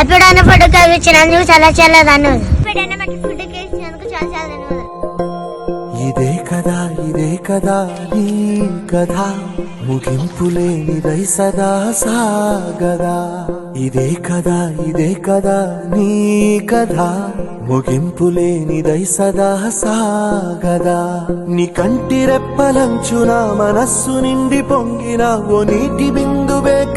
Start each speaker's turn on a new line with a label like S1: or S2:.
S1: అప్పుడన్న food ఇచ్చినందుకు చాలా చాలా ధన్యవాదాలు. అప్పుడన్న ఫుడ్ ఇచ్చినందుకు చాలా చాలా ధన్యవాదాలు.
S2: ఇదే కదా ఇదే కదా నీ కథ. ముగింపు లేనిదై సదా సాగదా. ఇదే కదా ఇదే కదా నీ కథ. ముగింపు లేనిదై సదా సాగదా. నీ కంటి రెప్పలంచున మనస్సు నిండి పొంగిన ఓ నీటి బిందువే